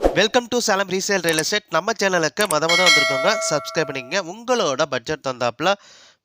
Welcome to Salem resale real estate நம்ம சேனலுக்கு மத மதம் வந்திருக்கோங்க சப்ஸ்கிரைப் பண்ணிக்கங்க. உங்களோட பட்ஜெட் தந்தாப்புல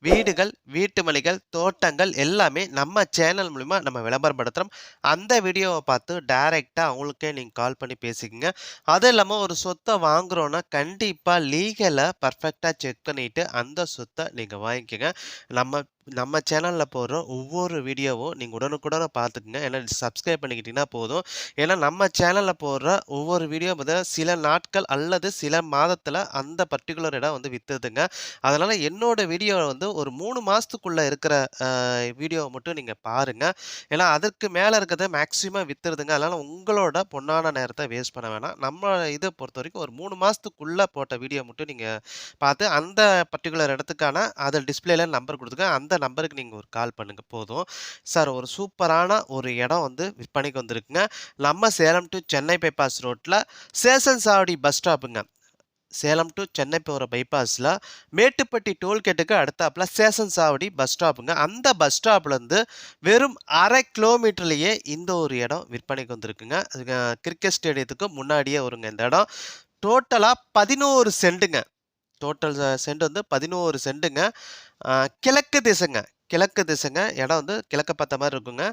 வீடுகள் வீட்டு மளிகள் தோட்டங்கள் எல்லாமே நம்ம சேனல் மூலிமா நம்ம விளம்பரப்படுத்துகிறோம் அந்த வீடியோவை பார்த்து டைரெக்டாக அவங்களுக்கே நீங்கள் கால் பண்ணி பேசிக்கோங்க. அது இல்லாமல் ஒரு சொத்தை வாங்குறோன்னா கண்டிப்பாக லீகலை பர்ஃபெக்டாக செக் பண்ணிவிட்டு அந்த சொத்தை நீங்கள் வாங்கிக்கோங்க. நம்ம நம்ம சேனலில் போடுற ஒவ்வொரு வீடியோவும் நீங்கள் உடனுக்குடனே பார்த்துக்குங்க. ஏன்னா சப்ஸ்கிரைப் பண்ணிக்கிட்டீங்கன்னா போதும். ஏன்னா நம்ம சேனலில் போடுற ஒவ்வொரு வீடியோ பார்த்தா சில நாட்கள் அல்லது சில மாதத்தில் அந்த பர்டிகுலர் இடம் வந்து விற்றுதுங்க அதனால் என்னோடய வீடியோ வந்து ஒரு மூணு மாதத்துக்குள்ளே இருக்கிற வீடியோவை மட்டும் நீங்கள் பாருங்கள் ஏன்னா அதற்கு மேலே இருக்கிறத மேக்ஸிமம் விற்றுதுங்க அதனால் உங்களோட பொன்னான நேரத்தை வேஸ்ட் பண்ண வேணாம். நம்ம இதை பொறுத்த வரைக்கும் ஒரு மூணு மாதத்துக்குள்ளே போட்ட வீடியோ மட்டும் நீங்கள் பார்த்து அந்த பர்டிகுலர் இடத்துக்கான அதில் டிஸ்பிளேல நம்பர் கொடுத்துருங்க அந்த நம்பருக்கு நீங்கள் ஒரு கால் பண்ணுங்கள் போதும். சார் ஒரு சூப்பரான ஒரு இடம் வந்து விற்பனைக்கு வந்திருக்குங்க. நம்ம சேலம் டு சென்னை பைபாஸ் ரோட்டில் சேசன் சாவடி பஸ் ஸ்டாப்புங்க. சேலம் டு சென்னை போகிற பைபாஸில் மேட்டுப்பட்டி டோல்கேட்டுக்கு அடுத்தாப்புல சேசன் சாவடி பஸ் ஸ்டாப்புங்க. அந்த பஸ் ஸ்டாப்லேருந்து வெறும் அரை கிலோமீட்டர்லேயே இந்த ஒரு இடம் விற்பனைக்கு வந்திருக்குங்க. கிரிக்கெட் ஸ்டேடியத்துக்கு முன்னாடியே வருங்க இந்த இடம். டோட்டலாக பதினோரு சென்ட்டுங்க. டோட்டல் சென்ட் வந்து பதினோரு சென்ட்டுங்க. கிழக்கு திசைங்க. கிழக்கு திசைங்க. இடம் வந்து கிழக்க பார்த்த மாதிரி இருக்குங்க.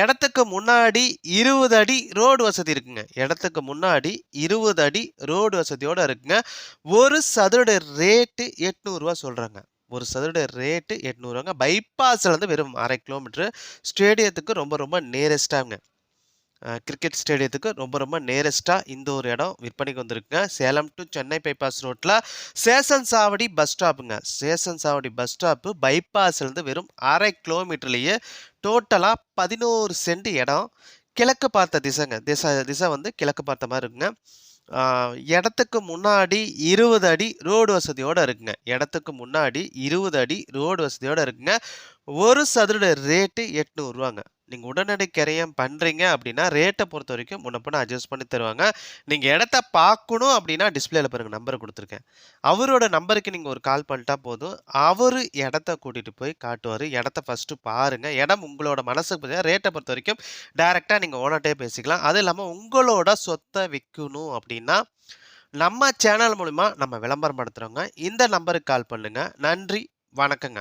இடத்துக்கு முன்னாடி இருபது அடி ரோடு வசதி இருக்குங்க. இடத்துக்கு முன்னாடி இருபது அடி ரோடு வசதியோடு இருக்குங்க. ஒரு சதுரட ரேட்டு எட்நூறுரூவா சொல்கிறாங்க ஒரு சதுரட ரேட்டு எட்நூறுவாங்க பைபாஸில் இருந்து வெறும் அரை கிலோமீட்ரு ஸ்டேடியத்துக்கு ரொம்ப ரொம்ப நியரஸ்டாங்க கிரிக்கெட் ஸ்டேடியத்துக்கு ரொம்ப ரொம்ப நேரஸ்ட்டாக இந்த ஒரு இடம் விற்பனைக்கு வந்திருக்குங்க. சேலம் டு சென்னை பைபாஸ் ரோட்டில் Seshan Chavadi bus ஸ்டாப்புங்க. சேசன் Chavadi bus stop பைபாஸ்லேருந்து வெறும் அரை கிலோமீட்டர்லேயே டோட்டலாக பதினோரு சென்ட் இடம். கிழக்கு பார்த்த திசைங்க. திசை திசை வந்து கிழக்கு பார்த்த மாதிரி இருக்குங்க. இடத்துக்கு முன்னாடி இருபது அடி ரோடு வசதியோடு இருக்குங்க. இடத்துக்கு முன்னாடி இருபது அடி ரோடு வசதியோடு இருக்குங்க. ஒரு சதுர ரேட்டு எட்நூறுவாங்க நீங்கள் உடனடி கிரையம் பண்ணுறீங்க அப்படின்னா ரேட்டை பொறுத்த வரைக்கும் முன்னப்பின அட்ஜஸ்ட் பண்ணி தருவாங்க. நீங்கள் இடத்த பார்க்கணும் அப்படின்னா டிஸ்பிளேல பாருங்கள் நம்பர் கொடுத்துருக்கேன். அவரோட நம்பருக்கு நீங்கள் ஒரு கால் பண்ணிட்டா போதும். அவர் இடத்த கூட்டிகிட்டு போய் காட்டுவார். இடத்த ஃபஸ்ட்டு பாருங்கள் இடம் உங்களோட மனசுக்கு பார்த்தீங்கன்னா ரேட்டை பொறுத்த வரைக்கும் டைரெக்டாக நீங்கள் ஓனர்ட்டே பேசிக்கலாம். அது இல்லாமல் உங்களோட சொத்தை விற்கணும் அப்படின்னா நம்ம சேனல் மூலிமா நம்ம விளம்பரம் படுத்துகிறோங்க இந்த நம்பருக்கு கால் பண்ணுங்கள் நன்றி. வணக்கங்க.